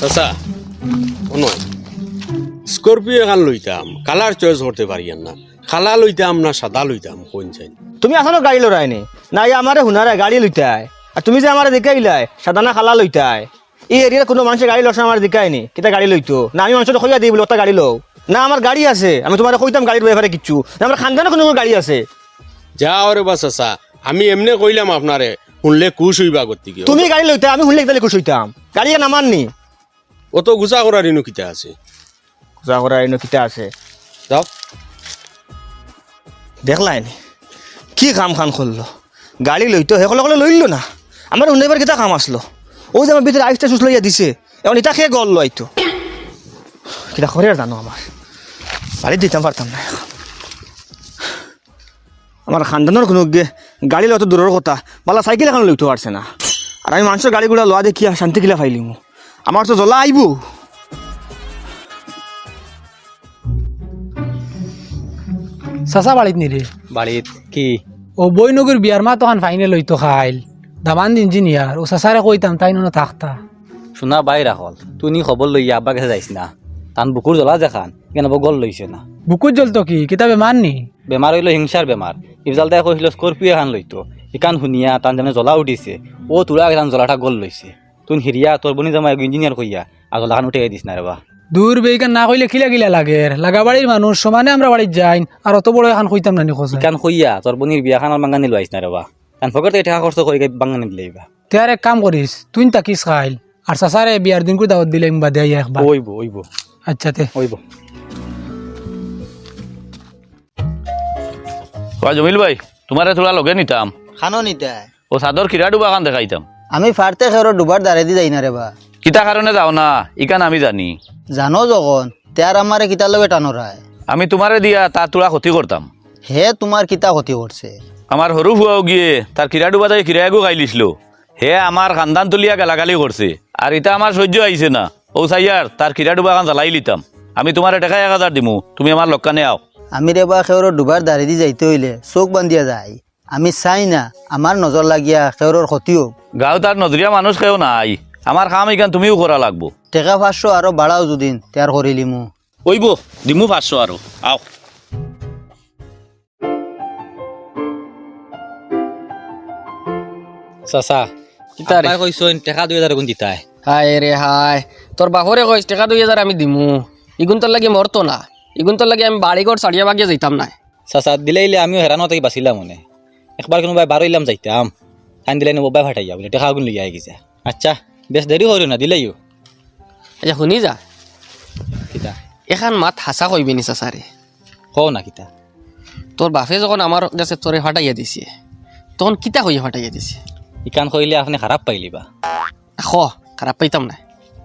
চাচা নয় স্করপিও এখান লইতাম কালার চয়েস করতে পারিয়ান না খালা লইতাম না সাদা লইতাম কোন চাই তুমি এখনও গাড়ি লড়াইনি না? ই আমারে হুনারে গাড়ি লইতাই আর তুমি যে আমারে দেখাইলাই সাদানা খালা লইতাই এই এরিয়ার কোনো মানুষের গাড়ি লসা আমার দেখায়নি কিতা গাড়ি লইতো না আমি মানুষের কইয়া দিই বলে ওটা গাড়ি লও। না আমার গাড়ি আছে। আমি তোমার কইতাম গাড়ির ব্যাপারে কিচ্ছু না আমার খানদানে কোনো গাড়ি আছে। যা ওরে বা চাচা আমি এমনি কইলাম আপনারে শুনলে কুশ হইবা করতে তুমি গাড়ি লইতে আমি হুনলে তাহলে খুশ হইতাম গাড়ি নামাননি। অত গুছা করার ইনু কিতা আছে? যা করা এনে কিতা আছে? যাও দেখলাইনি কি কাম খান করল? গাড়ি লইতো সকলে লইলো না। আমার উন্নয়বার কিতা কাম আসলো ও যে আমার ভিতরে আইসটা চুস লইয়া দিছে। এখন ইটা খেয়ে গল লইতো কিতা করে জানো আমার বাড়ি দিতাম পারতাম না। আমার খানদানোর কোনো গে গাড়ি লতো দূরের কথা। বালা সাইকেল এখন লইতে পারছে না। আর আমি মানুষের গাড়িগুলো লোয়া দেখি শান্তি কিলা ফাইলিমু আমার তো জ্বলা আইবো। চাচা বাড়িত নিরে বাড়িত কি? ও বৈনগর বিয়ার মা তখন ফাইনেল হইতো খাইল। দামান ইঞ্জিনিয়ার ও চাচারে কইতাম তাই নো থাকতা। শোনা বাই রাখল তুই খবর লইয়া আব্বা কাছে যাইস না? তান বুকুর জ্বলা দেখান কেন গল লইছে না? বুকুত জ্বলতো কি? কিতাবে মাননি বেমার হইল হিংসার বেমার ইফজাল তাই কৈছিল স্করপিও এখন লইতো ইকান শুনিয়া তান জানে জ্বলা উঠিছে ও তোরা এখন জ্বলাটা গল লইছে তুই হিরিয়া তোর বনি জমা ইঞ্জিনিয়ার কইয়া আর জ্বলাখান উঠে দিস না রেবা দূর বেইকান না কইলে খিলা গিলা লাগে লাগা বাড়ির মানুষ সমানে আমরা বাড়িত যাই আর অত বড় এখন কইতাম না নিখোঁজ ইকান কইয়া তোর বনির বিয়াখান আর বাঙ্গানি লইস না রেবা কান ফকর থেকে টাকা খরচ করি বাঙ্গানি দিলেইবা তে আর এক কাম করিস তুই তাকিস খাইল? আর চাচারে বিয়ার দিন করে দাওয়াত দিলে বাদে আইয়া একবার। ওইব ওইব। আচ্ছা তে। ওইব। কয় জমিল ভাই তোমারে তোলা লগে নিতাম? খানো নিতাই। ও চাদর কিরা ডুবা খান দেখাইতাম। আমি ফারতে খেরো ডুবার দাঁড়ে দি যাই না রে বা। কিতা কারণে যাও না? ইকান আমি জানি। জানো যখন তেয়ার আমারে কিতা লগে টানরায় আমি তোমারে দিয়া তার তোলা ক্ষতি করতাম হে তোমার কিতা ক্ষতি করছে আমার সরু ফুয়াও গিয়ে তার কিরা ডুবা যাই কিরায়াগো খাই লিছিল। হে আমার খানদান তুলিয়া গালাগালি করছে আর ইটা আমার সহ্য আইছে না। ও সাইয়ার তার কিরা ডুবা খান জ্বালাই লিতাম। আমি তোমারে টাকা এক হাজার দিমু। তুমি আমার লক্কানে আও। আমি রে বা খেরো ডুবার দাঁড়ে দি যাইতে হইলে চোখ বান্ধিয়া যায়। আমি চাই না আমার নজর লাগিয়া খেরোর ক্ষতি হোক গাঁও তার নজরিয়া মানুষ কেউ নাই। আমার কাম ইকান তুমিও করা লাগবো। টেকা পাঁচশো আরও বাড়াও যদিন তেয়ার করিলিমু ওইব দিমু পাঁচশো আৰু। আও। চাচা কিতা রে? কইছইন দুই হাজার গুণ দিতাই। হায় রে হায় তোর বাপরে কইস টাকা দুই হাজার আমি দিমু। ইগুন তোর লাগি মরতো না। ইগুন তোর লাগি আমি বাড়িঘর সারিয়া বাগিয়া যাইতাম না। চাচা দিলেইলে আমিও হেরানো থেকে বাঁচিলাম মনে। একবার কোনোবাই বারইলাম যাইতাম। খান দিলে নবাই ফাটাইয়া বলে টেকা গুণ লইয়া গেছে আচ্ছা বেশ দেরি হইল না দিলেইও আচ্ছা শুনি যা। কিতা? এখান মাত হাসা কইবি নি চাচারে কও না কিতা। তোর বাপে যখন আমার কাছে তোরে ফাটাইয়া দিছে তখন কিতা কইয়া ফাটাইয়া দিছে? ইকান কইলে আপনি খারাপ পাইলিবা খ খারাপ পাইতাম না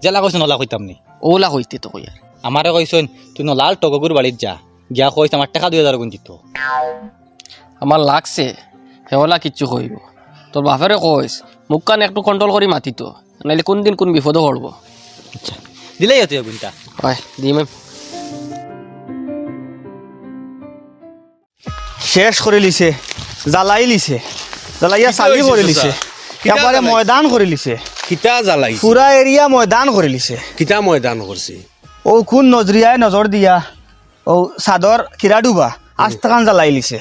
জেলা কইছ নলা কইতাম নি। ওলা কইতে তো কইয়ার আমারে কইছইন তুই নলাল টগগুর বাড়িত যা। গিয়া কইস আমার টাকা দুই হাজার গুণ দিত। আমার লাগছে হেওলা কিচ্ছু কইব। তোর বাপেরে কইস মুখ কান একটু কন্ট্রোল করি মাতিত নাইলে কোন দিন কোন বিপদে পড়ব আচ্ছা দিলেই হতে গুণটা হয় দিম শেষ করে লিছে জ্বালাই লিছে জ্বালাইয়া চালি করে? লিছে একেবারে ময়দান করে লিছে কিতা জ্বালাইছে? পুরা এরিয়া ময়দান করে লিছে। কিতা ময়দান করছে ও কোন নজরিয়ায় নজর দিয়া? ও চাদর কিরা ডুবা আস্তাকান জ্বালাই লিছে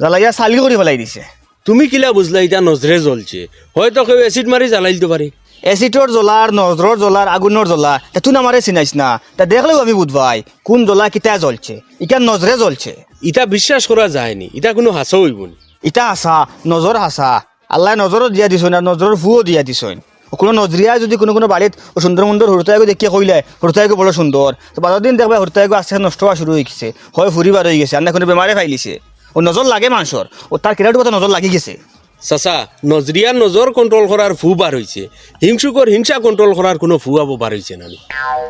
জ্বালাইয়া চালি করে পেলাই দিছে। তুমি কিলা বুঝলা এটা নজরে জ্বলছে? হয়তো কেউ এসিড মারি জ্বালাই দিতে পারে এসিটর জ্বলার নজরর জ্বলার আগুনের জ্বলা তা তুই আমারে চিনাইস না। তা দেখলেও আমি বুধবাই কোন জ্বলা কিতা জ্বলছে ইকান নজরে জ্বলছে। ইটা বিশ্বাস করা যায়নি এটা কোনো হাসা হইব নি। ইটা আসা নজর হাসা আল্লাহ নজরও দিয়া দিছইন আর নজরের ফুও দিয়া দিছইন কোনো নজরিয়া যদি কোনো কোনো বাড়িত ও সুন্দর সুন্দর হুরতাইগো দেখিয়ে কইলে হুরতাইগো বড় সুন্দর তো বারো দিন দেখবে হুরতাইগো আস্তে আস্তে নষ্ট হওয়া শুরু হয়ে গেছে হয় ফুরিবার হয়ে গেছে আর না কোনো বেমারে ফাইলিছে। ও নজর লাগে মানুষের ও তার কিরাটু কথা নজর লাগি গেছে। চাচা নজরিয়ার নজর কন্ট্রোল করার ফু বার হয়েছে হিংসুকর হিংসা কন্ট্রোল করার কোনো ফু আবো বার হয়েছে না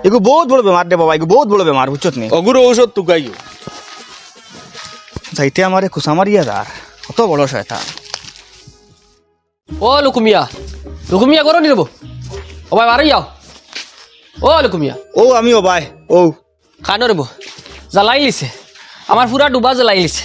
এগো বহুত বড় বেমার দে বাবা এগো বহুত বড় বেমার বুঝছত নি? অগুর ঔষধ টুকাইও। যাইতে আমারে খুসা মারিয়া যার কত বড় শয়তান ও লুকুমিয়া। লুকুমিয়া করো নি রব ও ভাই বাড়ি যাও ও লুকুমিয়া। ও আমি ও ভাই ও খানো রব জ্বালাই লিছে। আমার পুরা ডুবা জ্বালাই লিছে।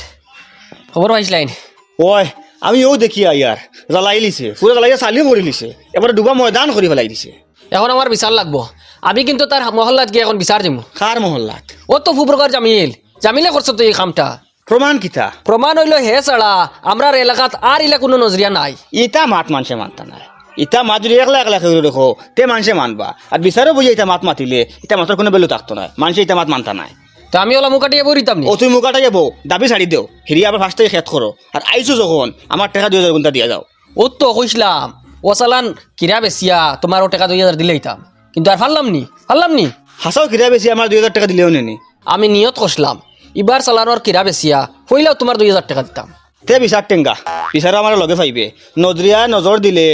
খবর পাইছিল আইনি ওই আমি ও দেখি ইয়ার জ্বালাই লিছে পুরো জ্বালাইয়া চালিও করে লিছে এবারে ডুবা ময়দান করে পেলাই দিছে। এখন আমার বিচার লাগবো। আমি কিন্তু তার মহল্লাত গিয়ে এখন বিচার দিব কার মহল্লাত? ও তো ফুপ্রকার জামিল। জামিলে করছ তো এই কামটা প্রমাণ কিতা? প্রমাণ হইল হে ছাড়া আমরার এলাকাত আর ইলা কোনো নজরিয়া নাই। ইতা মাত মানছে মানতা নাই। ইতা মাত যদি একলা একলা খেয়ে দেখো তে মানছে মানবা। আর বিচারও বুঝে ইটা মাত মাতিলে ইটা মাতের কোনো বেলু থাকতো না মানুষে ইটা মাত মানতা নাই। তো আমি ওলা মুকাটিয়ে বরিতাম নি? ও তুমি মুখাটা যাব দাবি ছাড়ি দেও হিরি আবার ফার্স্টে খেত করো আর আইসো যখন আমার টাকা দুই হাজার গুণটা দিয়া যাও ও তো কইসলাম ও চালান কিরা বেসিয়া তোমার ও টাকা দুই হাজার দিলে হইতাম কিন্তু আর ফারলাম নি? ফারলাম নি? হাসাও কিরা বেশি আমার দুই হাজার টাকা দিলেও নেনি আমি নিয়ত কষলাম ইবার চালানোর কিরা বেসিয়া হইলেও তোমার দুই হাজার টাকা দিতাম। তে বিচার টেঙ্গা বিচার আমার লগে পাইবে নজরিয়া নজর দিলে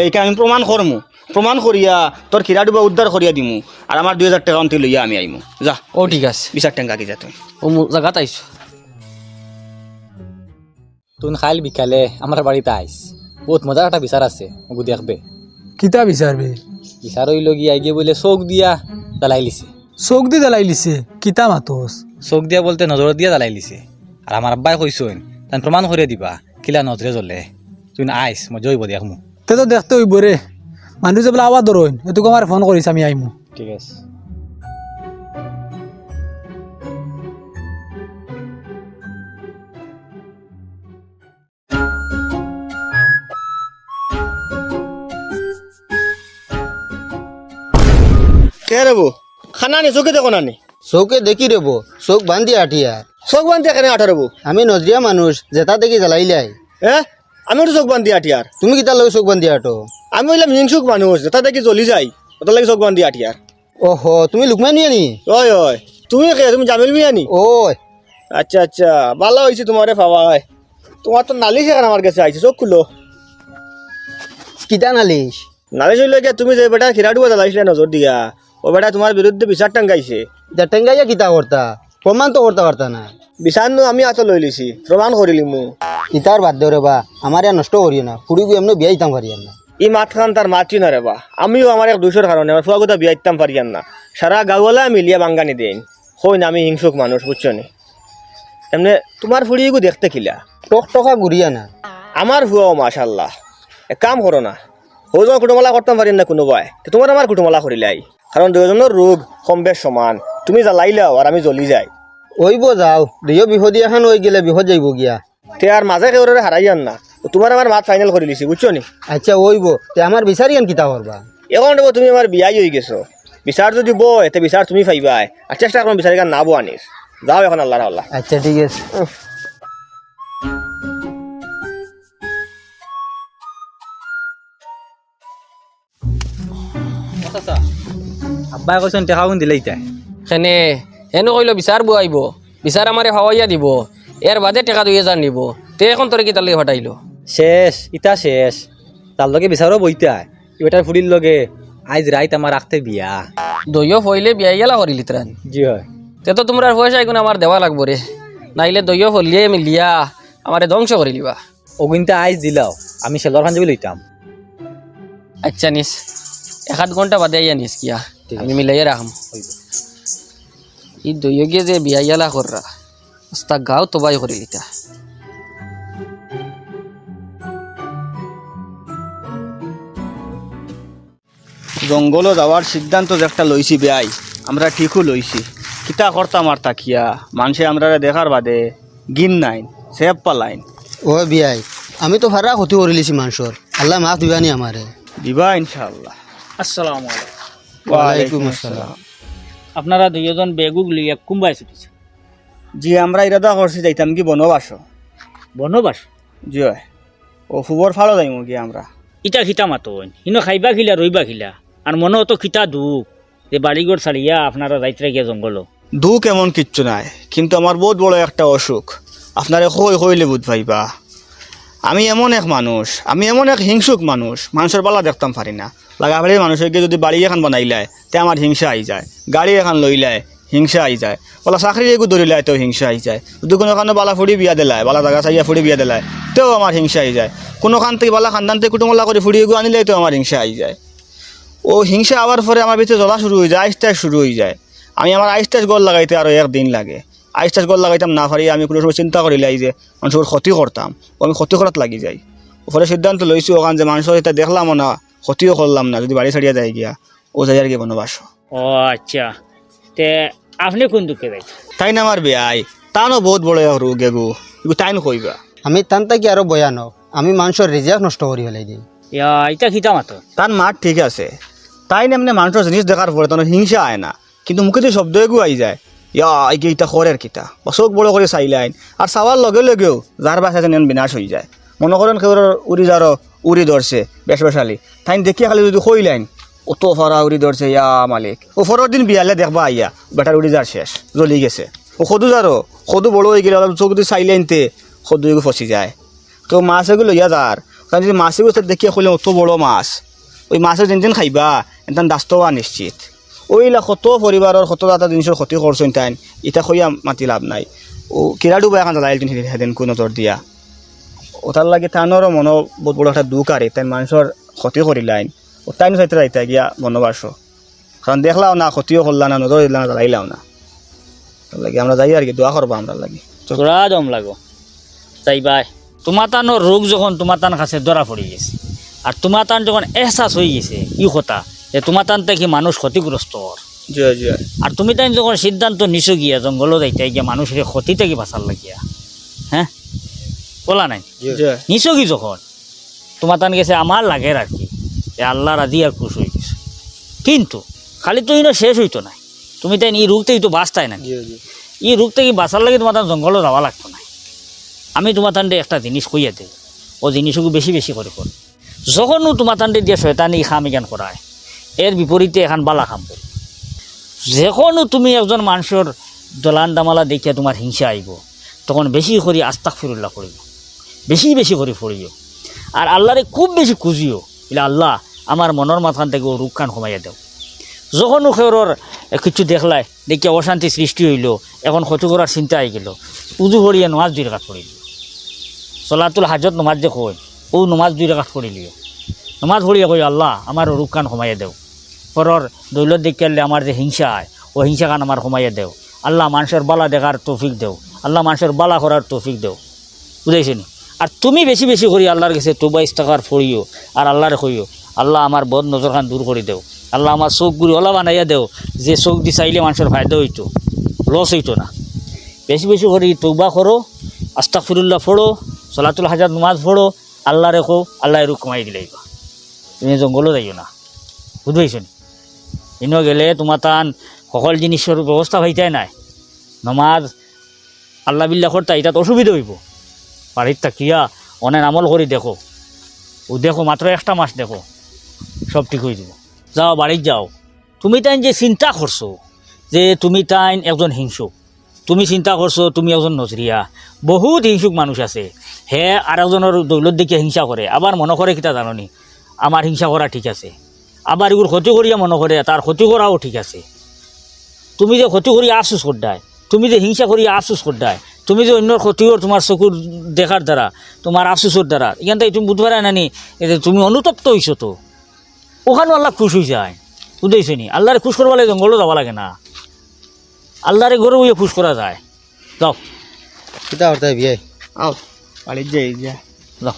একে আমি প্রমাণ করমু প্রমাণ করিয়া তোর খিরা ডুবা উদ্ধার করিয়া দিমু। আর আমার দুই হাজার টাকা অন্তি লইয়া আমি আইমু যা। ও ঠিক আছে। বিচার টেঙ্গা কি যা তুই। ও জায়গাত আইসো তুন খাইল বিকালে আমার বাড়িতে আইস বহুত মজার একটা বিচার আছে ওগু দেখবে কিতা বিচারবে বিচার হইল গিয়া গিয়ে বলে চোখ দিয়া জ্বালাই লিছে। চোখ দি জ্বালাই লিছে কিতা মাতস চোখ দিয়া বলতে নজর দিয়া জ্বালাই লিছে। আর আমার আব্বাই কইসইন তান প্রমাণ করে দিবা কিলা নজরে জ্বলে। তুই আইস মই জৈব দেখমু তে তো দেখতে হইব রে মানুহ যে বোলে আবার ধরইন এটুকু আমার ফোন করিস আমি আইমু ঠিক আছে। কে রে বো? খানা নি চোখে দেখো না নি চৌকে দেখি রেবো চোখ বান্ধি আঠিয়া চোখ বান্ধি কেন আঠারো বো? আমি নজরিয়া মানুষ জেতা দেখি জ্বালাইলাই এ আমি তো চোখ বান্ধি আঠিয়ার তুমি কিতার লগে চোখ বান্ধি আটো? আমি হইলাম হিংসুক মানুষ যেটা দেখি জ্বলি যাই ওটার লাগে চোখ বান্ধি আঠিয়ার ওহো তুমি লুকমাই নিয়ে নি ওই ওই তুমি কে তুমি জামিল মিয়া নি ওই আচ্ছা আচ্ছা ভালো হয়েছে তোমারে পাওয়া হয় তোমার তো নালিশ এখন আমার কাছে আইছে চোখ খুলো। কিতা নালিশ? নালিশ হইলে কি তুমি যে বেটা খিরাডুবা জ্বালাইছিলে নজর দিয়া? ও বেটা তোমার বিরুদ্ধে বিচার টাঙ্গাইছে টেঙ্গাইয়া কিতা করতা প্রমাণ তো করতে পারতা না বিচার নো আমি আতো লই লিছি প্রমাণ করিলি মু ইতার বাদ দেও রে বা আমার ইয়া নষ্ট করিও না ফুড়ি এমনি বিয়া দিতাম পারি না ই মাত খান তার মাতছি না রে বা আমিও আমার এক দুশোর কারণে আমার ফুয়া কথা বিয়া দিতাম পারিয়ান না সারা গাওয়ালা মিলিয়া বাঙ্গানি দেন হই না আমি হিংসুক মানুষ বুঝছ নি? এমনি তোমার ফুড়িগু দেখতে খিলা টক টকা ঘুরিয়া না আমার হুয়াও মাশাল্লাহ। এক কাম করো না যখন কুটুমলা করতাম পারি না কোনোবাই। তো তোমার আমার কুটুমলা করিলাই কারণ দুজনের রোগ কম বেশ সমান। তুমি জ্বালাইলাও আর আমি জ্বলি যাই। ওইব যাও। দুইও বিহদি এখন হয়ে গেলে বিহদ যাইব গিয়া। তে আর মাঝে কেউ হারাইয়ান না। তোমার আমার মাত ফাইনাল করে লিছি বুঝছ নি? আচ্ছা ওইব তে আমার বিচারিয়ান কিতা করবা এখন দেখো তুমি আমার বিয়াই হয়ে গেছো। বিচার যদি বয় তে বিচার তুমি পাইবাই। আর চেষ্টা করো বিচার না বো আনিস যাও এখন আল্লাহ আল্লাহ আচ্ছা ঠিক আছে। আব্বাই কইসন টেকা গুণ দিলে ইতাই সেনে হেনো কইলো বিচার বুয়াইব বিচার আমারে হাওয়াইয়া দিব। এর বাদে টাকা দুই হাজার নিব। তে এখন তোরে কিতার লাগে হটাইলো শেষ ইতা শেষ। তার লগে বিচারও বইতে এটার ফুড়ির লগে আইজ রাইত আমার রাখতে বিয়া। দইও হইলে বিয়া গেলা করিলি ত্রাণ জি হয়। তে তো তোমরা পয়সা এখন আমার দেওয়া লাগবো রে নাইলে দইও হলিয়ে মিলিয়া আমারে ধ্বংস করে দিবা। অগুনটা আইজ দিলাও। আমি সেলর খান যাবি লইতাম। আচ্ছা নিস এক আধ ঘণ্টা বাদে আইয়া নিস কিয়া। আমি মিলাইয়া রাখম। ই দইও গিয়ে যে বিয়া গেলা কররা তা গাও তবাই করে লিতা জঙ্গলও যাওয়ার সিদ্ধান্ত যে একটা লইছি বেয়াই আমরা ঠিকও লইছি। কিতা করতাম আর তাকিয়া? মানুষে আমরা দেখার বাদে গিন নাইন সেব পালাইন। ও বিয়াই আমি তো ভাড়া ক্ষতি করে লিছি মানুষের আল্লাহ মাফ দিবানি আমারে। দিবা ইনশাআল্লাহ। আসসালামু আলাইকুম। ওয়ালাইকুম আসসালাম। আপনারা দুইজন বেগুক লিয়ে কুম্বাই ছুটিছে। জি আমরা ইরাদা করছি যাইতাম কি বনবাস? বনবাস? জি ও ফুবর ফালো যাইম কি আমরা? ইটা খিতা মাতন ইনো খাইবা খিলা রইবা খিলা। আর মনে অত খিতা দুঃখ। যে বাড়িঘর ছাড়িয়া আপনারা যাইতে গিয়া জঙ্গল দুঃখ এমন কিচ্ছু নাই কিন্তু আমার বহুত বড় একটা অসুখ। আপনারে কই কইলে বুধ ভাইবা। আমি এমন এক মানুষ, আমি এমন এক হিংসুক মানুষ, মানুষের বালা দেখতাম পারি না। লাগা ভাড়ি মানুষের যদি বাড়ি এখন বানাইলায় তে আমার হিংসা আই যায়। গাড়ি এখন লইলায় হিংসা আই যায়। বলা চাকরি একু ধরিলায় তেও হিংসা আই যায়। যদি কোনো কারণে বালা ফুড়ি বিয়া দিলায় বালা জাগা চাইয়া ফুড়ি বিয়া দিলায় তেও আমার হিংসা আই যায়। কোনো খান থেকে বালা খানদান থেকে কুটুমলা করে ফুড়ি এগু আনিলে, তেও আমার হিংসা আই যায়। ও হিংসা আবার পরে আমার ভিতরে জ্বলা শুরু হয়ে যায় আইসটাইস শুরু হয়ে যায়। আমি আমার আইসটাইস গল লাগাইতে আরও একদিন লাগে। আইসটাইস গল লাগাইতাম না পারি আমি কোনো সময় চিন্তা করিলাই যে মানুষের ক্ষতি করতাম ও আমি ক্ষতি করাত লাগি যাই ওপরে সিদ্ধান্ত লইছি ওখান যে মানুষের এটা দেখলামও না ক্ষতিও করলাম না যদি বাড়ি ছাড়িয়া যায় গিয়া ও যাই আর কি বনবাস। ও আচ্ছা। তে আপনি কোন দুঃখে যাই তাই না আমার বিয়াই তানো বহুত বড় হরু গেগু এগু তাই কইবা আমি তান তাকি আরও ভয়ানক আমি মানুষের রিজাক নষ্ট করি ফেলাই দিই ইয়া এটা খিতা মাতো? তার মাঠ ঠিক আছে। তাই নেমনে মানুষের জিনিস দেখার পরে তখন হিংসা আয় না কিন্তু মুখে তো শব্দ এগু আই যায়। ইয়া, এই ইটা খরের কিতা। চোখ বড় করে চাইলাইন আর চাওয়ার লগে লগেও যার বাসা যেন বিনাশ হয়ে যায়। মনে করেন কেউ উড়ি যারো উড়ি ধরছে বেশ বেশালি তাই দেখিয়া খালি যদি কইলাইন অত ফরা উড়ি ধরছে ইয়া মালিক। ও ফরার দিন বিয়ালে দেখবা আইয়া বেটার উড়ি যার শেষ, জ্বলি গেছে। ও সদু যারো সদু বড় হয়ে গেলে অলপ চোখ যদি চাইলাইনতে সদু ফসি যায়। তো মাছ এগুলো লইয়া যার কারণ যদি মাছ দেখিয়া খুলে অত বড় মাছ। ওই মাছের যেন যেন খাইবা, এনতান দাস্ত হওয়া নিশ্চিত। ওইলা কত পরিবারের কত দাতা জিনিসের ক্ষতি করছেন তাই ইটা খইয়া মাতি লাভ নাই। ও কিরা ডুবা এখন জ্বালাই তুমি সেদিন কোন নজর দিয়া। ওটার লাগে তানোরও মনো বহুত বড় একটা দুঃখ আর তাই মানুষের ক্ষতি করিলাইন ও তাই চাইতে যাইতে গিয়া বনবাস কারণ দেখলাও না, ক্ষতিও করলা না নজর দিলা না জ্বালাইলাও না। লাগে আমরা যাই আর কি দোয়া করব আমরা লাগে। তোরা দম লাগো। তাই বাই। তোমার তানোর রোগ যখন তোমার তান কাছে ধরা পড়ে গেছে। আর তোমার তান যখন এহসাস হয়ে গেছে, ই কথা। যে তোমার তান থেকে মানুষ ক্ষতিগ্রস্ত আর তুমি তাই যখন সিদ্ধান্ত নিছো গিয়া জঙ্গল যাইতে গিয়া মানুষের ক্ষতি থেকে বাঁচার লাগিয়া। হ্যাঁ বলা নাই? নিছো কি যখন তোমার তান গেছে আমার লাগে আর কি যে আল্লাহ রাজি আর খুশ হয়ে গেছে। কিন্তু খালি তো ইনো শেষ হইতো না তুমি তাই এই রোগ থেকে তো বাঁচতাই না এই রোগ থেকে বাঁচার লাগে তোমার তান জঙ্গলও যাওয়া লাগতো না আমি তোমার তান্ডে একটা জিনিস কইয়া দিই ও জিনিসগুলো বেশি বেশি করে কর যখনও তোমার তান্ডে দিয়ে শয়তানি খাম এখান করায় এর বিপরীতে এখন বালা খাম। যখনও তুমি একজন মানুষের দলান দামালা দেখিয়া তোমার হিংসা আইব তখন বেশি করে আস্তাক ফিরুল্লাহ করিব বেশি বেশি করে পড়িও আর আল্লাহরে খুব বেশি খুঁজিও। বলে আল্লাহ আমার মনের মাথান থেকে ও রূপখান কমাইয়া দেও। যখন ওখেরর কিছু দেখলাই দেখিয়া অশান্তি সৃষ্টি হইল, এখন ক্ষতি করার চিন্তা আই গেল। উজু করিয়া নমাজ দুই রেখাত পড়িল চলাতুল হাজত নমাজ যে ও নমাজ দুই রেখাত পড়িলিও নমাজ পড়িয়া কই আল্লাহ আমার রূপখান কমাইয়া দেও। পরর দৌলত দেখিয়ালে আমার যে হিংসা হয়, ও হিংসা খান আমার কমাইয়া দেও। আল্লাহ মানুষের বালা দেখার তৌফিক দেও। আল্লাহ মানুষের বালা করার তৌফিক দেও। বুঝাইছে নি? আর তুমি বেশি বেশি করি আল্লাহর কাছে তোবা ইস্তাকার ফড়িও আর আল্লাহরে কইও আল্লাহ আমার বদ নজর খান দূর করে দেও। আল্লাহ আমার চোখ গুড়ি ওলা বানাইয়া দেও, যে চোখ দি চাইলে মানুষের ফায়দা হইতো লস হইতো না। বেশি বেশি করি তৌবা করো আস্তাক ফিরুল্লাহ ফোড়ো সলাতুল হাজার নমাজ ফোড়ো আল্লাহ রেখো আল্লাহ রূপ কমাই দিলাইবা তুমি জঙ্গলও যাইও না। বুঝবাইছো নি? ইনো গেলে তোমার তান সকল জিনিসের ব্যবস্থা হইতাই নাই। নমাজ, আল্লাহ বিল্লাহ করতা এটা তো অসুবিধা হইব। বাড়ির তাকিয়া অনেক আমল করে দেখো। ও দেখো মাত্র একটা মাস দেখো। সব ঠিক হয়ে যাব। যাও বাড়ির যাও। তুমি তাই যে চিন্তা করছ যে তুমি তাই একজন হিংসুক। তুমি চিন্তা করছ তুমি একজন নজরিয়া বহুত হিংসুক মানুষ আছে। হে আর একজনের দৌলত দেখিয়া হিংসা করে আবার মনে করে কিতা জাননি? আমার হিংসা করা ঠিক আছে। আবার এগুলো ক্ষতি করিয়া মনে করে, তার ক্ষতি করাও ঠিক আছে। তুমি যে ক্ষতি করি আফসোস করদায় তুমি যে হিংসা করি আফসোস করদায় তুমি যে অন্যর ক্ষতিও তোমার চকুর দেখার দ্বারা, তোমার আফসোসের দ্বারা, এখান থেকে তুমি বুধবার নানি তুমি অনুতপ্ত হইছো তো। ওখানেও আল্লাহ খুশ হয়ে যায় বুঝতেছি নি? আল্লাহরে খুশ করবা লাগে, জঙ্গলও যাওয়া লাগে না। আল্লাহরে ঘরে বইয়ে খুশ করা যায়। যাও। কিতা করতে বিয়ে আও যাই যা, যাও।